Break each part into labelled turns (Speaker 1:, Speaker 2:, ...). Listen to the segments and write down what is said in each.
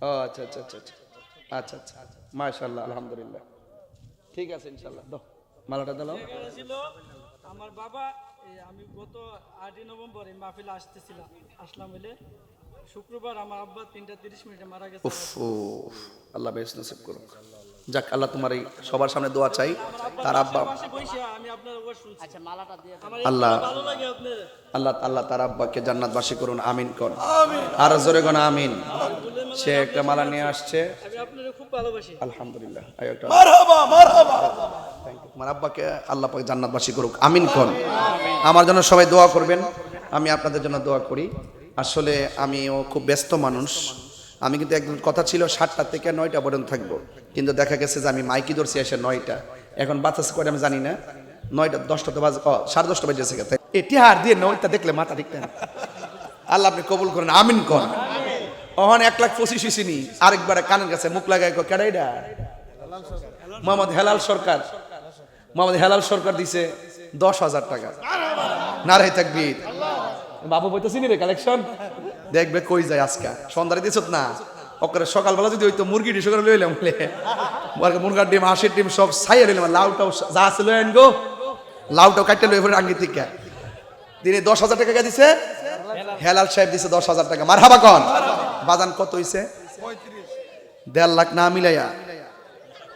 Speaker 1: ও আচ্ছা আচ্ছা আচ্ছা আচ্ছা আচ্ছা আচ্ছা মাশাল্লাহ আলহামদুলিল্লাহ। ঠিক আছে ইনশাল্লাহ দাও মালাটা দিলাম
Speaker 2: আমার বাবা আমি গত আটই নভেম্বর এই মাহফিলে আসতেছিলাম আসলাম বলে শুক্রবার আমার আব্বা তিনটা তিরিশ মিনিটে মারা গেছে।
Speaker 1: উফ আল্লাহ বেশ নসিব করুক। যাক আল্লাহ তোমার এই সবার সামনে দোয়া চাই তার আব্বা
Speaker 3: আচ্ছা
Speaker 1: আল্লাহ
Speaker 2: ভালো লাগে আপনার
Speaker 1: আল্লাহ আল্লাহ তার আব্বাকে জান্নাতবাসী করুন আমিন কর আর জোরে গোনা আমিন। সে একটা মালা নিয়ে আসছে।
Speaker 2: আমি আপনার খুব ভালোবাসি।
Speaker 1: আলহামদুলিল্লাহ।
Speaker 4: মারহাবা মারহাবা।
Speaker 1: আমার আব্বাকে আল্লাহ পাক জান্নাতবাসী করুক। আমিন কর আমার জন্য সবাই দোয়া করবেন। আমি আপনাদের জন্য দোয়া করি। আসলে আমিও খুব ব্যস্ত মানুষ। আমি কিন্তু একদিন কথা ছিল সাতটা থেকে নয়টা পর্যন্ত থাকব। কিন্তু দেখা গেছে যে আমি মাইকি ধরছি এসে নয়টা। এখন বাতাস করে আমি জানি না। নয়টা দশটা তো বাজে ও সাড়ে দশটা বাজে গেছে। এটি হার দিয়ে নয়টা দেখলে মাথা ঠিক না। আল্লাহ আপনি কবুল করেন। আমিন কর অহন এক লাখ পঁচিশ ইসিনি আরেকবার কানের কাছে মুখ লাগায় কেডাইডা মোহাম্মদ হেলাল সরকার। মোহাম্মদ হেলাল সরকার দিছে দশ হাজার টাকা। নারাই থাকবির বাবু বইতেছি রে কালেকশন? দেখবে কই যায় আজকা। সন্ধ্যারে দিছ না? ওকে সকালবেলা যদি হইতো মুরগি ডিশ করে লইলাম মুরগার ডিম, হাঁসের ডিম সব ছাইয়া লইলাম। লাউটাও যা আছে লই আন গো। লাউটাও কাটতে লই ফেলে আঙ্গি থেকে। তিনি দশ হাজার টাকা দিছে? হেলাল সাহেব দিছে দশ হাজার টাকা। মার হাবা কন। বাজান কত হইছে? দেড় লাখ না মিলাইয়া।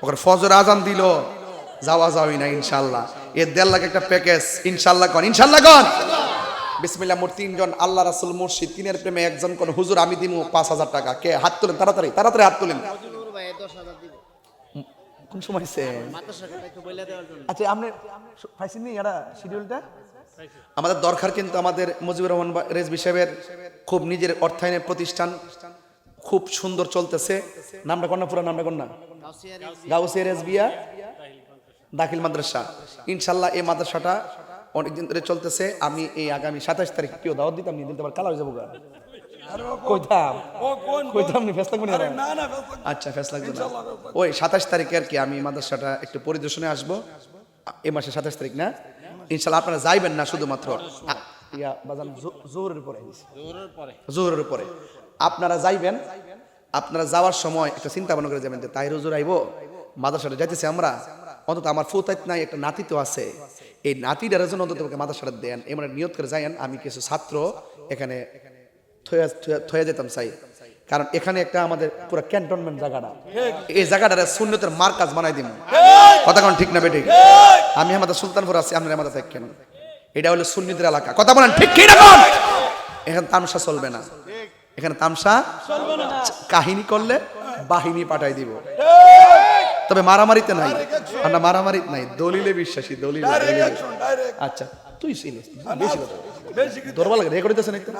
Speaker 1: ওখানে ফজর আজান দিল, যাওয়া যাওয়াই না, ইনশাল্লাহ। এ দেড় লাখ একটা প্যাকেজ, ইনশাল্লাহ কন ইনশাল্লাহ কন। বিসমিল্লাহ মোর তিনজন আল্লাহ রাসুল মুর্শিদ, তিনের প্রেমে একজন কোন, হুজুর, আমি দিমু পাঁচ হাজার টাকা। কে? হাত তুলেন, তাড়াতাড়ি তাড়াতাড়ি হাত তুলেন
Speaker 3: নুর ভাই দশ হাজার দিবে
Speaker 1: কোন সময়
Speaker 3: জন্য।
Speaker 1: আচ্ছা আপনি পাইছেন নি এরা শিডিউলটা আমাদের দরকার কিন্তু আমাদের মুজিবুর রহমান রেজবি সাহেবের খুব নিজের অর্থায়নের প্রতিষ্ঠান। খুব সুন্দর চলতেছে। নামটা কন্যা পুরো নামটা কন্যা গাউসিয়া রেজবিয়া দাখিল মাদ্রাসা। ইনশাল্লাহ এই মাদ্রাসাটা অনেকদিন ধরে চলতেছে। আমি এই আগামী সাতাশ তারিখ কেউ দাওয়াত দিতাম নি দিতে পার কালা হয়ে যাব। কইতাম কইতাম নি ফেসলা কোনি
Speaker 4: না না
Speaker 1: আচ্ছা ফেসলা লাগবে না ওই সাতাশ তারিখে আর কি আমি মাদ্রাসাটা একটু পরিদর্শনে আসব। এ মাসে সাতাশ তারিখ না? ইনশাল্লাহ আপনারা যাইবেন না শুধুমাত্র। ইয়া বাজান জোহরের পরে। জোহরের পরে। আপনারা যাইবেন। আপনারা যাওয়ার সময় একটা চিন্তা ভাবনা করে যাবেন যে তাই রোজুর আইব মাদ্রাসাটা যাইতেছি আমরা। অন্তত আমার ফুতাইত নাই একটা নাতি তো আছে। এই নাতিটার জন্য অন্তত আমাকে মাদ্রাসাটা দেন। এমন নিয়ত করে যাইয়েন। আমি কিছু ছাত্র এখানে থয়ে যেতাম চাই। কারণ এখানে একটা আমাদের পুরো ক্যান্টনমেন্ট জায়গাটা। এই জায়গাটা শূন্যতের মার কাজ বানাই দিন কথা কোন ঠিক না বেঠিক? আমি আমাদের সুলতানপুর আছি আপনার আমাদের থাকেন এটা হলো সুন্নিদের এলাকা। কথা বলেন ঠিক কি না এখানে তামসা চলবে না। এখানে তামসা কাহিনী করলে বাহিনী পাঠাই দিব। তবে মারামারিতে নাই। আমরা মারামারি নাই। দলিলে বিশ্বাসী দলিলে আচ্ছা তুই চিনিস বেশি কথা দুর্বল লাগে রেকর্ড দিতেছে নাকি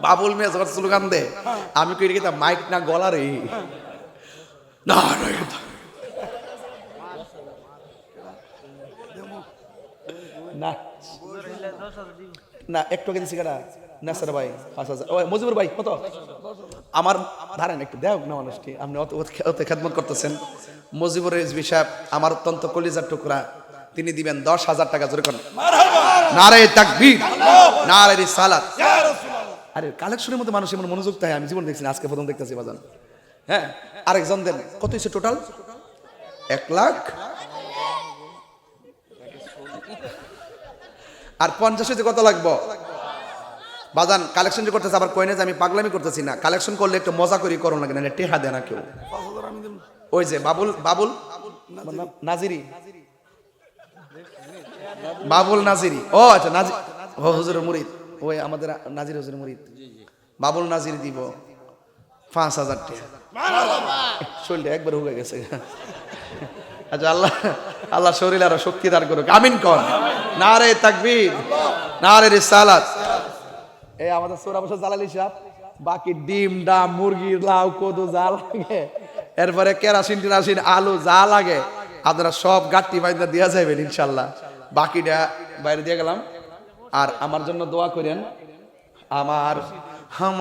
Speaker 1: বাবুল মেয়ে যখন স্লোগান দে আমি কই রেখে মাইক না গলা রে। না না, না। না। একটু আগে দিছি কাটা নাসার ভাই পাঁচ হাজার। ও মজিবুর ভাই কত? আমার ধারেন একটু দেখ না মানুষটি আপনি অত অত- খেদমত করতেছেন। মজিবুর রেজবি সাহেব আমার অত্যন্ত কলিজার টুকরা তিনি দিবেন দশ হাজার টাকা জোরে করেন। নারে তাকবীর নারে রিসালাত। আরে কালেকশনের মধ্যে মানুষ এমন মনোযোগ থাকে আমি জীবন দেখছি আজকে প্রথম দেখতেছি বাজান। হ্যাঁ আরেকজন দেন কত হয়েছে টোটাল এক লাখ। আর পঞ্চাশ হয়েছে কত লাগবো? বাজান কালেকশন যে করতেছে আবার কইনে যে আমি পাগলামি করতেছি না। কালেকশন করলে একটু মজা করি করুন লাগে না টেহা দেয় না কেউ।
Speaker 4: হাজার
Speaker 1: ওই যে বাবুল বাবুল? নাজিরি। বাবুল নাজিরি। ও আচ্ছা নাজি ও হুজুরের মুরিদ। ওই আমাদের নাজির হুজুরের মুরিদ। বাবুল নাজির দিব পাঁচ হাজার টাকা। শরীরটা একবার হুগে গেছে। আচ্ছা আল্লাহ আল্লাহ শরীর আরও শক্তি দান করুক। আমিন কন। না রে তাকবীর না রে রিসালাত। এই আমাদের সোরা বছর জ্বালালি সাহেব, বাকি ডিম, ডাম, মুরগি, লাউ, কদু যা লাগে, এরপরে কেরাসিন, টেরাসিন, আলু যা লাগে, আপনারা সব গাঠটি বাইন্দা দেওয়া যাবেন ইনশাল্লাহ। বাকিটা বাইরে দিয়ে গেলাম। আর আমার জন্য দোয়া করেন। আমার আমার